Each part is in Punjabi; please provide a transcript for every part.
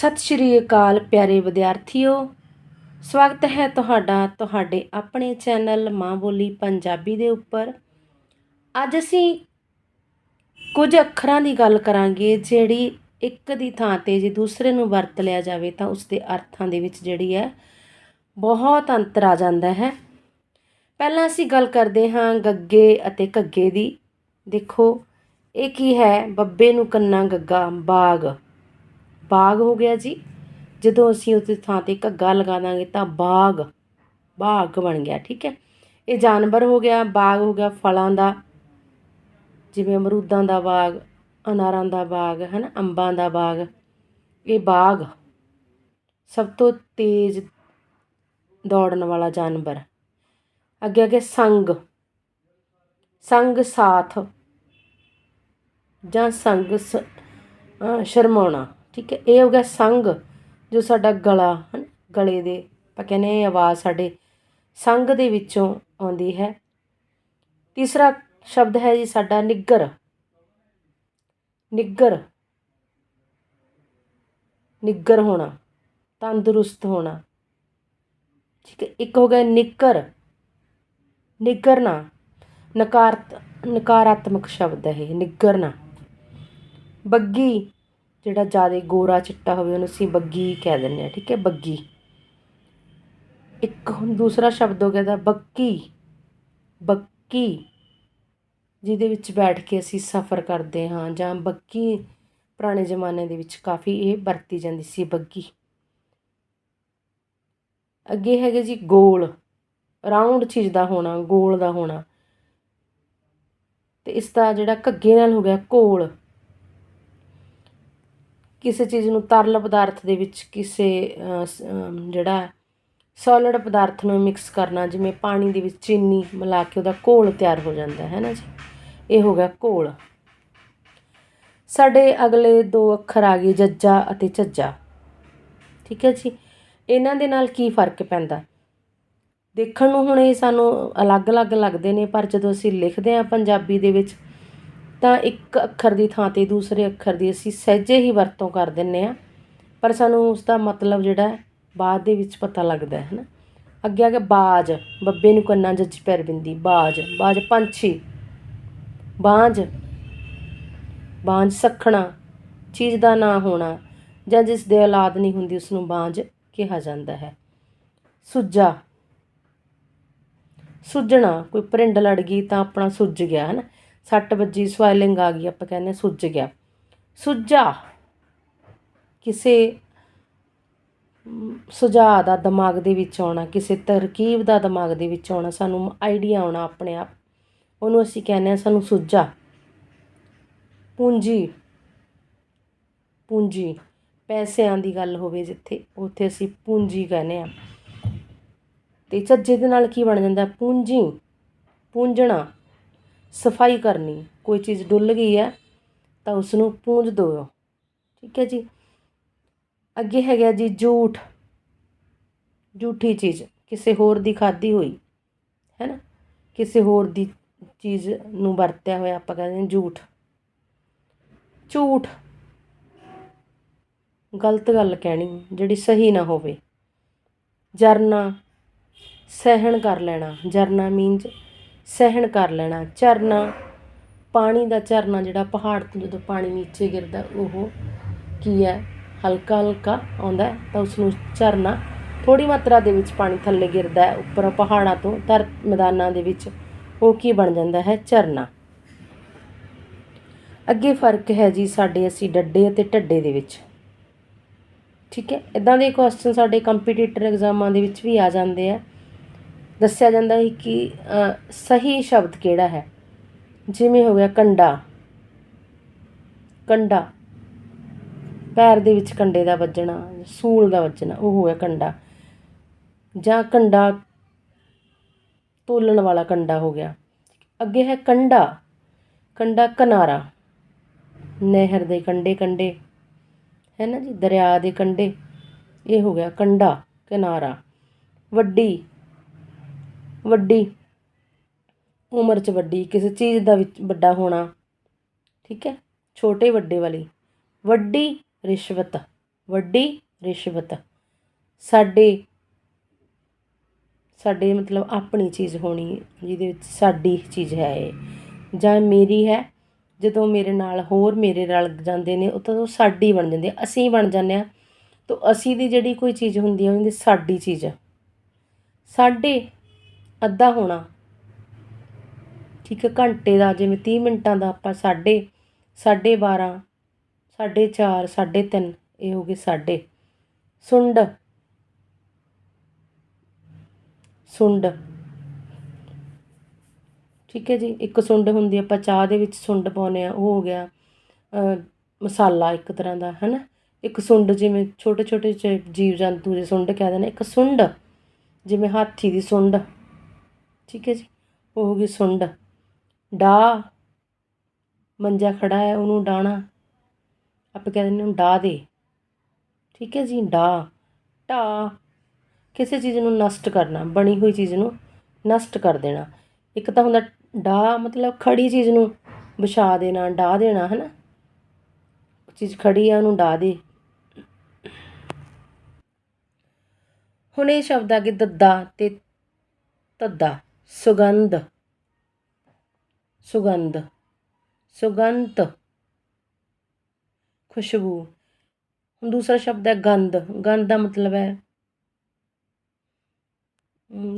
ਸਤਿ ਸ਼੍ਰੀ ਅਕਾਲ ਪਿਆਰੇ ਵਿਦਿਆਰਥੀਓ। ਸਵਾਗਤ ਹੈ ਤੁਹਾਡਾ ਤੁਹਾਡੇ ਆਪਣੇ ਚੈਨਲ ਮਾਂ ਬੋਲੀ ਪੰਜਾਬੀ ਦੇ ਉੱਪਰ। ਅੱਜ ਅਸੀਂ ਕੁਝ ਅੱਖਰਾਂ ਦੀ ਗੱਲ ਕਰਾਂਗੇ ਜਿਹੜੀ ਇੱਕ ਦੀ ਥਾਂ ਤੇ ਜੇ ਦੂਸਰੇ ਨੂੰ ਵਰਤ ਲਿਆ ਜਾਵੇ ਤਾਂ ਉਸ ਦੇ ਅਰਥਾਂ ਦੇ ਵਿੱਚ ਜਿਹੜੀ ਹੈ ਬਹੁਤ ਅੰਤਰ ਆ ਜਾਂਦਾ ਹੈ। ਪਹਿਲਾਂ ਅਸੀਂ ਗੱਲ ਕਰਦੇ ਹਾਂ ਗੱਗੇ ਅਤੇ ਘੱਗੇ ਦੀ। ਦੇਖੋ, ਇਹ ਕੀ ਹੈ? ਬੱਬੇ ਨੂੰ ਕੰਨਾ ਗੱਗਾ, ਬਾਗ। ਬਾਗ ਹੋ ਗਿਆ ਜੀ। ਜਦੋਂ ਅਸੀਂ ਉਸ ਥਾਂ ਤੇ ਘੱਗਾ ਲਗਾ ਦਾਂਗੇ ਤਾਂ ਬਾਗ ਬਾਗ ਬਣ ਗਿਆ, ਠੀਕ ਹੈ। ਇਹ ਜਾਨਵਰ ਹੋ ਗਿਆ, ਬਾਗ ਹੋ ਗਿਆ ਫਲਾਂ ਦਾ, ਜਿਵੇਂ ਅਮਰੂਦਾਂ ਦਾ ਬਾਗ, ਅਨਾਰਾਂ ਦਾ ਬਾਗ ਹੈ ਨਾ ਅੰਬਾਂ ਦਾ ਬਾਗ, ਇਹ ਬਾਗ ਸਭ ਤੋਂ ਤੇਜ਼ ਦੌੜਨ ਵਾਲਾ ਜਾਨਵਰ। ਅੱਗੇ ਅੱਗੇ ਸੰਗ ਸੰਗ ਸਾਥ ਜਾਂ ਸੰਗ ਸ- ਸ਼ਰਮਾਉਣਾ। ਠੀਕ ਹੈ? ਇਹ ਹੋ ਗਿਆ ਸੰਘ ਜੋ ਸਾਡਾ ਗਲਾ, ਹਨ, ਗਲੇ ਦੇ, ਆਪਾਂ ਕਹਿੰਦੇ ਇਹ ਆਵਾਜ਼ ਸਾਡੇ ਸੰਘ ਦੇ ਵਿੱਚੋਂ ਆਉਂਦੀ ਹੈ। ਤੀਸਰਾ ਸ਼ਬਦ ਹੈ ਜੀ ਸਾਡਾ ਨਿੱਗਰ। ਨਿੱਗਰ। ਨਿੱਗਰ ਹੋਣਾ, ਤੰਦਰੁਸਤ ਹੋਣਾ। ਠੀਕ ਹੈ? ਇੱਕ ਹੋ ਗਿਆ ਨਿੱਕਰ। ਨਿੱਗਰਨਾ, ਨਕਾਰਤ, ਨਕਾਰਾਤਮਕ ਸ਼ਬਦ ਹੈ ਇਹ, ਨਿੱਗਰਨਾ। ਬੱਗੀ। ਜਿਹੜਾ ਜ਼ਿਆਦਾ ਗੋਰਾ ਚਿੱਟਾ ਹੋਵੇ, ਉਹਨੂੰ ਅਸੀਂ ਬੱਗੀ ਕਹਿ ਦਿੰਦੇ ਹਾਂ, ਠੀਕ ਹੈ, ਬੱਗੀ। ਇੱਕ ਹੁਣ ਦੂਸਰਾ ਸ਼ਬਦ ਹੋ ਗਿਆ ਦਾ, ਬੱਕੀ। ਬੱਕੀ, ਜਿਹਦੇ ਵਿੱਚ ਬੈਠ ਕੇ ਅਸੀਂ ਸਫ਼ਰ ਕਰਦੇ ਹਾਂ, ਜਾਂ ਬੱਕੀ ਪੁਰਾਣੇ ਜ਼ਮਾਨੇ ਦੇ ਵਿੱਚ ਕਾਫੀ ਇਹ ਵਰਤੀ ਜਾਂਦੀ ਸੀ, ਬੱਗੀ। ਅੱਗੇ ਹੈਗੇ ਜੀ ਗੋਲ ਰਾਉਂਡ ਚੀਜ਼ ਦਾ ਹੋਣਾ, ਗੋਲ ਦਾ ਹੋਣਾ। ਤੇ ਇਸ ਦਾ ਜਿਹੜਾ ਘੱਗੇ ਨਾਲ ਹੋ ਗਿਆ, ਘੋਲ। ਕਿਸੇ ਚੀਜ਼ ਨੂੰ ਤਰਲ ਪਦਾਰਥ ਦੇ ਵਿੱਚ ਕਿਸੇ ਜਿਹੜਾ ਸੋਲਿਡ ਪਦਾਰਥ ਨੂੰ ਮਿਕਸ ਕਰਨਾ, ਜਿਵੇਂ ਪਾਣੀ ਦੇ ਵਿੱਚ ਚੀਨੀ ਮਿਲਾ ਕੇ ਉਹਦਾ ਘੋਲ ਤਿਆਰ ਹੋ ਜਾਂਦਾ ਹੈ ਨਾ ਜੀ। ਇਹ ਹੋ ਗਿਆ ਘੋਲ। ਸਾਡੇ ਅਗਲੇ ਦੋ ਅੱਖਰ ਆ ਗਏ ਜੱਜਾ ਅਤੇ ਝੱਜਾ। ਠੀਕ ਹੈ ਜੀ? ਇਹਨਾਂ ਦੇ ਨਾਲ ਕੀ ਫ਼ਰਕ ਪੈਂਦਾ? ਦੇਖਣ ਨੂੰ ਹੁਣ ਇਹ ਸਾਨੂੰ ਅਲੱਗ-ਅਲੱਗ ਲੱਗਦੇ ਨੇ, ਪਰ ਜਦੋਂ ਅਸੀਂ ਲਿਖਦੇ ਹਾਂ ਪੰਜਾਬੀ ਦੇ ਵਿੱਚ ਤਾਂ ਇੱਕ ਅੱਖਰ ਦੀ ਥਾਂ ਤੇ ਦੂਸਰੇ ਅੱਖਰ ਦੀ ਅਸੀਂ ਸਹਿਜੇ ਹੀ ਵਰਤੋਂ ਕਰ ਦਿੰਦੇ ਹਾਂ। ਪਰ ਸਾਨੂੰ ਉਸਦਾ ਮਤਲਬ ਜਿਹੜਾ ਬਾਅਦ ਦੇ ਵਿੱਚ ਪਤਾ ਲੱਗਦਾ ਹੈ ਨਾ ਅੱਗੇ ਆ ਗਿਆ ਬਾਜ, ਬੱਬੇ ਨੂੰ ਕੰਨਾਂ ਜੱਜ ਪੈਰ ਬਿੰਦੀ, ਬਾਜ ਬਾਜ ਪੰਛੀ ਬਾਂਝ ਬਾਂਝ ਸਖਣਾ, ਚੀਜ਼ ਦਾ ਨਾ ਹੋਣਾ ਜਾਂ ਜਿਸ ਦੇ ਔਲਾਦ ਨਹੀਂ ਹੁੰਦੀ ਉਸ ਨੂੰ ਬਾਂਝ ਕਿਹਾ ਜਾਂਦਾ ਹੈ। ਸੁੱਜਾ, ਸੁੱਜਣਾ, ਕੋਈ ਪਰਿੰਡ ਲੜ ਗਈ ਤਾਂ ਆਪਣਾ ਸੁੱਜ ਗਿਆ ਹੈ ਨਾ ਸੱਟ ਵੱਜੀ ਸਵਾਇਲਿੰਗ ਆ ਗਈ, ਆਪਾਂ ਕਹਿੰਦੇ ਹਾਂ ਸੁੱਜ ਗਿਆ। ਸੁੱਜਾ, ਕਿਸੇ ਸੁਝਾਅ ਦਾ ਦਿਮਾਗ ਦੇ ਵਿੱਚ ਆਉਣਾ, ਕਿਸੇ ਤਰਕੀਬ ਦਾ ਦਿਮਾਗ ਦੇ ਵਿੱਚ ਆਉਣਾ, ਸਾਨੂੰ ਆਈਡੀਆ ਆਉਣਾ ਆਪਣੇ ਆਪ। ਉਹਨੂੰ ਅਸੀਂ ਕਹਿੰਦੇ ਹਾਂ ਸਾਨੂੰ ਸੁੱਜਾ। ਪੂੰਜੀ ਪੂੰਜੀ, ਪੈਸਿਆਂ ਦੀ ਗੱਲ ਹੋਵੇ ਜਿੱਥੇ, ਉੱਥੇ ਅਸੀਂ ਪੂੰਜੀ ਕਹਿੰਦੇ ਆ ਤੇ ਝੱਜੇ ਦੇ ਨਾਲ ਕੀ ਬਣ ਜਾਂਦਾ? ਪੂੰਜੀ, ਪੂੰਜਣਾ। ਸਫ਼ਾਈ ਕਰਨੀ ਕੋਈ ਚੀਜ਼ ਡੁੱਲ ਗਈ ਹੈ, ਤਾਂ ਉਸ ਨੂੰ ਪੂੰਝ ਦਿਓ। ਠੀਕ ਹੈ ਜੀ? ਅੱਗੇ ਹੈਗਾ ਜੀ ਝੂਠ। ਝੂਠੀ ਚੀਜ਼। ਕਿਸੇ ਹੋਰ ਦੀ ਖਾਦੀ ਹੋਈ। ਹੈ ਨਾ? ਕਿਸੇ ਹੋਰ ਦੀ ਚੀਜ਼ ਨੂੰ ਵਰਤਿਆ ਹੋਇਆ ਆਪਾਂ ਕਹਿੰਦੇ ਹਾਂ ਝੂਠ। ਝੂਠ। ਗਲਤ ਗੱਲ ਕਹਿਣੀ, ਜਿਹੜੀ ਸਹੀ ਨਾ ਹੋਵੇ। ਜਰਨਾ ਸਹਿਣ ਕਰ ਲੈਣਾ। ਜਰਨਾ ਮੀਨਸ ਸਹਿਣ ਕਰ ਲੈਣਾ, ਝਰਨਾ, ਪਾਣੀ ਦਾ ਝਰਨਾ ਜਿਹੜਾ ਪਹਾੜ ਤੋਂ ਜਦੋਂ ਪਾਣੀ ਨੀਚੇ ਗਿਰਦਾ, ਉਹ ਕੀ ਹੈ? ਹਲਕਾ ਹਲਕਾ ਆਉਂਦਾ ਤਾਂ ਉਸਨੂੰ ਝਰਨਾ ਥੋੜੀ ਮਾਤਰਾ ਦੇ ਵਿੱਚ ਪਾਣੀ ਥੱਲੇ ਗਿਰਦਾ ਹੈ, ਉੱਪਰ ਪਹਾੜਾਂ ਤੋਂ ਧਰ ਮੈਦਾਨਾਂ ਦੇ ਵਿੱਚ, ਉਹ ਕੀ ਬਣ ਜਾਂਦਾ ਹੈ? ਝਰਨਾ। ਅੱਗੇ ਫ਼ਰਕ ਹੈ ਜੀ ਸਾਡੇ ਅਸੀਂ ਡੱਡੇ ਅਤੇ ਢੱਡੇ ਦੇ ਵਿੱਚ। ਠੀਕ ਹੈ? ਇਦਾਂ ਦੇ ਕੁਐਸਚਨ ਸਾਡੇ ਕੰਪੀਟੀਟਰ ਐਗਜ਼ਾਮਾਂ ਦੇ ਵਿੱਚ ਵੀ ਆ ਜਾਂਦੇ ਆ। ਦੱਸਿਆ ਜਾਂਦਾ ਸੀ ਕਿ ਸਹੀ ਸ਼ਬਦ ਕਿਹੜਾ ਹੈ? ਜਿਵੇਂ ਹੋ ਗਿਆ ਕੰਡਾ। ਕੰਡਾ। ਪੈਰ ਦੇ ਵਿੱਚ ਕੰਡੇ ਦਾ ਵੱਜਣਾ, ਸੂਲ ਦਾ ਵੱਜਣਾ, ਉਹ ਹੋ ਗਿਆ ਕੰਡਾ। ਜਾਂ ਕੰਡਾ ਤੋਲਣ ਵਾਲਾ ਕੰਡਾ ਹੋ ਗਿਆ। ਅੱਗੇ ਹੈ ਕੰਡਾ। ਕੰਡਾ ਕਿਨਾਰਾ। ਨਹਿਰ ਦੇ ਕੰਡੇ ਕੰਡੇ। ਹੈ ਨਾ ਜੀ? ਦਰਿਆ ਦੇ ਕੰਡੇ। ਇਹ ਹੋ ਗਿਆ ਕੰਡਾ, ਕਿਨਾਰਾ। ਵੱਡੀ। ਵੱਡੀ, ਉਮਰ 'ਚ ਵੱਡੀ, ਕਿਸੇ ਚੀਜ਼ ਦਾ ਵਿੱਚ ਵੱਡਾ ਹੋਣਾ, ਠੀਕ ਹੈ, ਛੋਟੇ ਵੱਡੇ ਵਾਲੀ, ਵੱਡੀ ਰਿਸ਼ਵਤ ਵੱਡੀ ਰਿਸ਼ਵਤ, ਸਾਡੇ ਸਾਡੇ ਮਤਲਬ ਆਪਣੀ ਚੀਜ਼ ਹੋਣੀ, ਜਿਹਦੇ ਵਿੱਚ ਸਾਡੀ ਚੀਜ਼ ਹੈ ਇਹ, ਜਾਂ ਮੇਰੀ ਹੈ, ਜਦੋਂ ਮੇਰੇ ਨਾਲ ਹੋਰ ਮੇਰੇ ਰਲ ਜਾਂਦੇ ਨੇ, ਉਹ ਤਾਂ ਉਹ ਸਾਡੀ ਬਣ ਜਾਂਦੀ ਅਸੀਂ ਬਣ ਜਾਂਦੇ ਹਾਂ, ਤਾਂ ਅਸੀਂ ਦੀ ਜਿਹੜੀ ਕੋਈ ਚੀਜ਼ ਹੁੰਦੀ ਹੈ ਉਹਦੀ ਸਾਡੀ ਚੀਜ਼ ਸਾਡੇ ਅੱਧਾ ਹੋਣਾ। ਠੀਕ ਹੈ, ਘੰਟੇ ਦਾ, ਜਿਵੇਂ ਤੀਹ ਮਿੰਟਾਂ ਦਾ ਆਪਾਂ ਸਾਢੇ ਸਾਢੇ 12 ਸਾਢੇ ਚਾਰ, ਸਾਢੇ ਤਿੰਨ, ਇਹ ਹੋ ਗਏ ਸਾਢੇ। ਸੁੰਡ। ਸੁੰਡ। ਠੀਕ ਹੈ ਜੀ, ਇੱਕ ਸੁੰਡ ਹੁੰਦੀ ਆਪਾਂ ਚਾਹ ਦੇ ਵਿੱਚ ਸੁੰਡ ਪਾਉਂਦੇ ਆ ਉਹ ਹੋ ਗਿਆ ਮਸਾਲਾ ਇੱਕ ਤਰ੍ਹਾਂ ਦਾ, ਹੈ ਨਾ? ਇੱਕ ਸੁੰਡ ਜਿਵੇਂ ਛੋਟੇ ਛੋਟੇ ਜੀਵ ਜੰਤੂ ਦੇ ਸੁੰਡ ਕਹਿ ਦਿੰਦੇ ਇੱਕ ਸੁੰਡ, ਜਿਵੇਂ ਹਾਥੀ ਦੀ ਸੁੰਡ। ਠੀਕ ਹੈ ਜੀ, ਉਹ ਹੋ ਗਈ ਸੁੰਡ। ਡਾ ਮੰਜਾ ਖੜਾ ਹੈ, ਉਹਨੂੰ ਡਾਣਾ ਆਪਾਂ ਕਹਿ ਦਿੰਦੇ ਉਹਨੂੰ ਡਾ ਦੇ। ਠੀਕ ਹੈ ਜੀ, ਡਾ। ਢਾ, ਕਿਸੇ ਚੀਜ਼ ਨੂੰ ਨਸ਼ਟ ਕਰਨਾ, ਬਣੀ ਹੋਈ ਚੀਜ਼ ਨੂੰ ਨਸ਼ਟ ਕਰ ਦੇਣਾ। ਇੱਕ ਤਾਂ ਹੁੰਦਾ ਡਾ ਮਤਲਬ ਖੜੀ ਚੀਜ਼ ਨੂੰ ਵਿਛਾ ਦੇਣਾ, ਡਾ ਦੇਣਾ ਹੈ ਨਾ ਚੀਜ਼ ਖੜੀ ਆ, ਉਹਨੂੰ ਡਾ ਦੇ। ਹੁਣ ਇਹ ਸ਼ਬਦ ਆ ਗਏ ਦੱਦਾ ਤੇ ਤੱਦਾ। ਸੁਗੰਧ। ਸੁਗੰਧ। ਸੁਗੰਧ। ਖੁਸ਼ਬੂ। ਹੁਣ ਦੂਸਰਾ ਸ਼ਬਦ ਹੈ ਗੰਧ। ਗੰਧ ਦਾ ਮਤਲਬ ਹੈ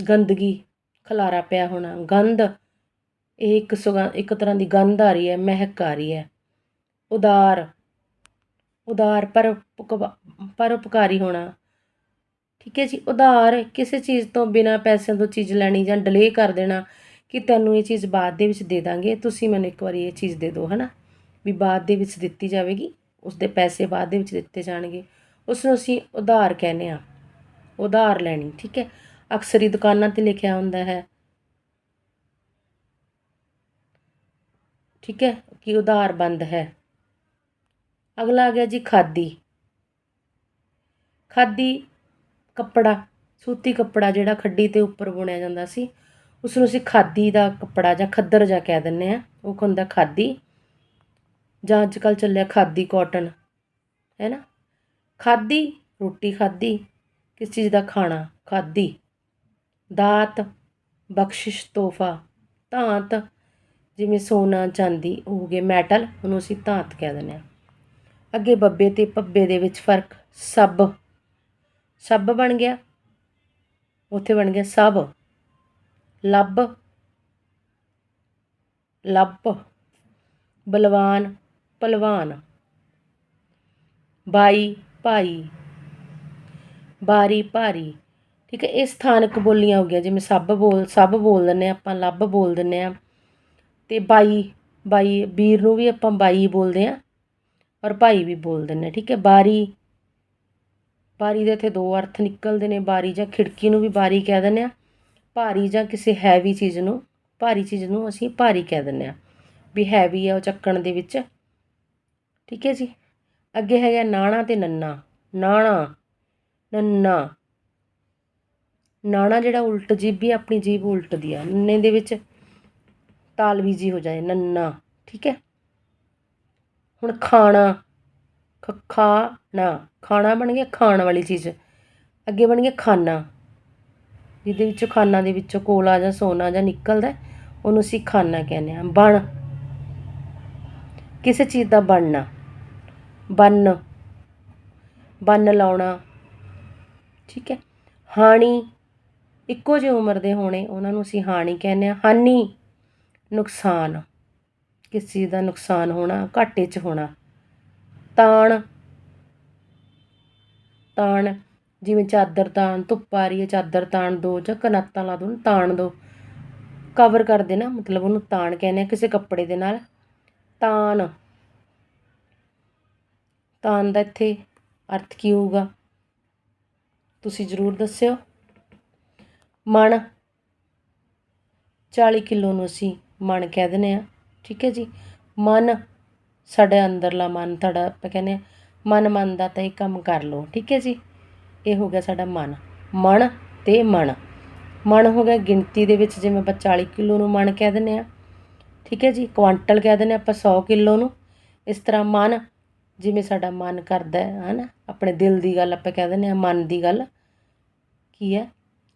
ਗੰਦਗੀ, ਖਲਾਰਾ ਪਿਆ ਹੋਣਾ। ਗੰਧ ਇਹ ਇੱਕ ਸੁਗੰ, ਇੱਕ ਤਰ੍ਹਾਂ ਦੀ ਗੰਧ ਆ ਰਹੀ ਹੈ, ਮਹਿਕ ਆ ਰਹੀ ਹੈ। ਉਦਾਰ। ਉਦਾਰ ਪਰ ਪਰਉਪਕਾਰੀ ਹੋਣਾ। ਠੀਕ ਹੈ ਜੀ? ਉਧਾਰ, ਕਿਸੇ ਚੀਜ਼ ਤੋਂ ਬਿਨਾਂ ਪੈਸਿਆਂ ਤੋਂ ਚੀਜ਼ ਲੈਣੀ ਜਾਂ ਡਿਲੇ ਕਰ ਦੇਣਾ, ਕਿ ਤੈਨੂੰ ਇਹ ਚੀਜ਼ ਬਾਅਦ ਦੇ ਵਿੱਚ ਦੇ ਦਾਂਗੇ, ਤੁਸੀਂ ਮੈਨੂੰ ਇੱਕ ਵਾਰੀ ਇਹ ਚੀਜ਼ ਦੇ ਦਿਓ, ਹਨਾ? ਵੀ ਬਾਅਦ ਦੇ ਵਿੱਚ ਦਿੱਤੀ ਜਾਵੇਗੀ ਉਸ ਦੇ ਪੈਸੇ ਬਾਅਦ ਦੇ ਵਿੱਚ ਦਿੱਤੇ ਜਾਣਗੇ। ਉਸ ਨੂੰ ਅਸੀਂ ਉਧਾਰ ਕਹਿੰਦੇ ਆ ਉਧਾਰ ਲੈਣੀ, ਠੀਕ ਹੈ? ਅਕਸਰ ਹੀ ਦੁਕਾਨਾਂ ਤੇ ਲਿਖਿਆ ਹੁੰਦਾ ਹੈ। ਠੀਕ ਹੈ? ਕਿ ਉਧਾਰ ਬੰਦ ਹੈ। ਅਗਲਾ ਆ ਗਿਆ ਜੀ ਖਾਦੀ। ਖਾਦੀ ਕੱਪੜਾ, ਸੂਤੀ ਕੱਪੜਾ ਜਿਹੜਾ ਖੱਡੀ ਤੇ ਉੱਪਰ ਬੁਣਿਆ ਜਾਂਦਾ ਸੀ ਉਸ ਨੂੰ ਅਸੀਂ ਖਾਦੀ ਦਾ ਕੱਪੜਾ ਜਾਂ ਖੱਦਰ ਜਾਂ ਕਹਿ ਦਿੰਦੇ ਹਾਂ, ਉਹ ਹੁੰਦਾ ਖਾਦੀ, ਜਾਂ ਅੱਜ ਕੱਲ੍ਹ ਚੱਲਿਆ ਖਾਦੀ ਕਾਟਨ, ਹੈ ਨਾ? ਖਾਦੀ, ਰੋਟੀ ਖਾਦੀ, ਕਿਸ ਚੀਜ਼ ਦਾ ਖਾਣਾ? ਖਾਦੀ, ਦਾਤ, ਬਖਸ਼ਿਸ਼, ਤੋਹਫਾ, ਧਾਤ, ਜਿਵੇਂ ਸੋਨਾ, ਚਾਂਦੀ ਹੋ ਗਏ ਮੈਟਲ, ਉਹਨੂੰ ਅਸੀਂ ਧਾਤ ਕਹਿ ਦਿੰਦੇ ਹਾਂ। ਅੱਗੇ ਬੱਬੇ ਤੇ ਪੱਬੇ ਦੇ ਵਿੱਚ ਫ਼ਰਕ, ਸਭ ਸਭ ਬਣ ਗਿਆ। ਉੱਥੇ ਬਣ ਗਿਆ ਸਭ। ਲੱਭ। ਲੱਭ। ਬਲਵਾਨ। ਪਹਿਲਵਾਨ ਬਾਈ ਭਾਈ। ਬਾਰੀ ਭਾਰੀ। ਠੀਕ ਹੈ, ਇਹ ਸਥਾਨਕ ਬੋਲੀਆਂ ਹੋ ਗਈਆਂ, ਜਿਵੇਂ ਸਭ ਬੋਲ ਸਭ ਬੋਲ ਦਿੰਦੇ ਹਾਂ ਆਪਾਂ, ਲੱਭ ਬੋਲ ਦਿੰਦੇ ਆ ਤੇ ਬਾਈ ਬਾਈ, ਵੀਰ ਨੂੰ ਵੀ ਆਪਾਂ ਬਾਈ ਬੋਲਦੇ ਆ ਔਰ ਭਾਈ ਵੀ ਬੋਲ ਦਿੰਦੇ ਹਾਂ, ਠੀਕ ਹੈ, ਬਾਰੀ ਬਾਰੀ ਦੇ ਇੱਥੇ ਦੋ ਅਰਥ ਨਿਕਲਦੇ ਨੇ, ਬਾਰੀ ਜਾਂ ਖਿੜਕੀ ਨੂੰ ਵੀ ਬਾਰੀ ਕਹਿ ਦਿੰਦੇ ਆ ਭਾਰੀ ਜਾਂ ਕਿਸੇ ਹੈਵੀ ਚੀਜ਼ ਨੂੰ, ਭਾਰੀ ਚੀਜ਼ ਨੂੰ ਅਸੀਂ ਭਾਰੀ ਕਹਿ ਦਿੰਦੇ ਆ ਵੀ ਹੈਵੀ ਆ ਉਹ ਚੱਕਣ ਦੇ ਵਿੱਚ। ਠੀਕ ਹੈ ਜੀ? ਅੱਗੇ ਹੈਗਾ ਨਾਣਾ ਤੇ ਨੰਨਾ, ਨਾਣਾ ਨੰਨਾ। ਨਾਣਾ ਜਿਹੜਾ ਉਲਟ ਜੀਭੀ ਆਪਣੀ ਜੀਭ ਉਲਟਦੀ ਆ, ਨੰਨੇ ਦੇ ਵਿੱਚ ਤਾਲਵੀ ਜੀ ਹੋ ਜਾਏ, ਨੰਨਾ। ਠੀਕ ਹੈ? ਹੁਣ ਖਾਣਾ ਖ ਖਾਣਾ ਖਾਣਾ ਬਣ ਗਿਆ ਖਾਣ ਵਾਲੀ ਚੀਜ਼। ਅੱਗੇ ਬਣ ਗਿਆ ਖਾਨਾ। ਜਿਹਦੇ ਵਿੱਚੋਂ ਖਾਨਾ ਦੇ ਵਿੱਚੋਂ ਕੋਲਾ ਜਾਂ ਸੋਨਾ ਜਾਂ ਨਿਕਲਦਾ ਉਹਨੂੰ ਅਸੀਂ ਖਾਨਾ ਕਹਿੰਦੇ ਹਾਂ। ਬਣ। ਕਿਸੇ ਚੀਜ਼ ਦਾ ਬਣਨਾ। ਬੰਨ। ਬੰਨ ਲਾਉਣਾ। ਠੀਕ ਹੈ। ਹਾਣੀ। ਇੱਕੋ ਜਿਹੀ ਉਮਰ ਦੇ ਹੋਣੇ, ਉਹਨਾਂ ਨੂੰ ਅਸੀਂ ਹਾਣੀ ਕਹਿੰਦੇ ਹਾਂ। ਹਾਨੀ। ਨੁਕਸਾਨ। ਕਿਸ ਚੀਜ਼ ਦਾ ਨੁਕਸਾਨ ਹੋਣਾ? ਘਾਟੇ 'ਚ ਹੋਣਾ। ਤਾਣ। ਤਾਣ, ਜਿਵੇਂ ਚਾਦਰ ਤਾਣ, ਧੁੱਪ ਆ ਰਹੀ ਹੈ, ਚਾਦਰ ਤਾਣ ਦੋ ਜਾਂ ਕਨਾਤਾਂ ਲਾ ਦੋ ਤਾਣ ਦੋ। ਕਵਰ ਕਰ ਦੇਣਾ, ਮਤਲਬ ਉਹਨੂੰ ਤਾਣ ਕਹਿੰਦੇ ਆ ਕਿਸੇ ਕੱਪੜੇ ਦੇ ਨਾਲ। ਤਾਣ। ਤਾਣ ਦਾ ਇੱਥੇ ਅਰਥ ਕੀ ਹੋਊਗਾ? ਤੁਸੀਂ ਜ਼ਰੂਰ ਦੱਸਿਓ। ਮਣ। 40 ਕਿਲੋ ਨੂੰ ਅਸੀਂ ਮਣ ਕਹਿ ਦਿੰਦੇ ਆ ਠੀਕ ਹੈ ਜੀ। ਮਨ। ਸਾਡੇ ਅੰਦਰਲਾ ਮਨ, ਤੁਹਾਡਾ ਆਪਾਂ ਕਹਿੰਦੇ ਹਾਂ ਮਨ ਮੰਨਦਾ ਤਾਂ ਇਹ ਕੰਮ ਕਰ ਲਓ, ਠੀਕ ਹੈ ਜੀ? ਇਹ ਹੋ ਗਿਆ ਸਾਡਾ ਮਨ। ਮਨ ਤੇ ਮਨ। ਮਨ ਹੋ ਗਿਆ ਗਿਣਤੀ ਦੇ ਵਿੱਚ, ਜਿਵੇਂ ਆਪਾਂ 40 ਕਿਲੋ ਨੂੰ ਮਨ ਕਹਿ ਦਿੰਦੇ ਆ ਠੀਕ ਹੈ ਜੀ? ਕੁਆਂਟਲ ਕਹਿ ਦਿੰਦੇ ਆਪਾਂ 100 ਕਿਲੋ ਨੂੰ। ਇਸ ਤਰ੍ਹਾਂ ਮਨ ਜਿਵੇਂ ਸਾਡਾ ਮਨ ਕਰਦਾ ਹੈ, ਹਨਾ? ਆਪਣੇ ਦਿਲ ਦੀ ਗੱਲ ਆਪਾਂ ਕਹਿ ਦਿੰਦੇ ਆ ਮਨ ਦੀ ਗੱਲ। ਕੀ ਹੈ?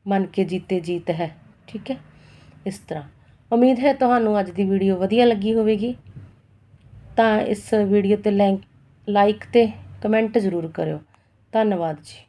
ਮਨ ਕੇ ਜੀਤੇ ਜੀਤ ਹੈ, ਠੀਕ ਹੈ? ਇਸ ਤਰ੍ਹਾਂ। ਉਮੀਦ ਹੈ ਤੁਹਾਨੂੰ ਅੱਜ ਦੀ ਵੀਡੀਓ ਵਧੀਆ ਲੱਗੀ ਹੋਵੇਗੀ। ਤਾਂ ਇਸ ਵੀਡੀਓ 'ਤੇ ਲੈਂਕ ਲਾਈਕ ਅਤੇ ਕਮੈਂਟ ਜ਼ਰੂਰ ਕਰਿਓ। ਧੰਨਵਾਦ ਜੀ।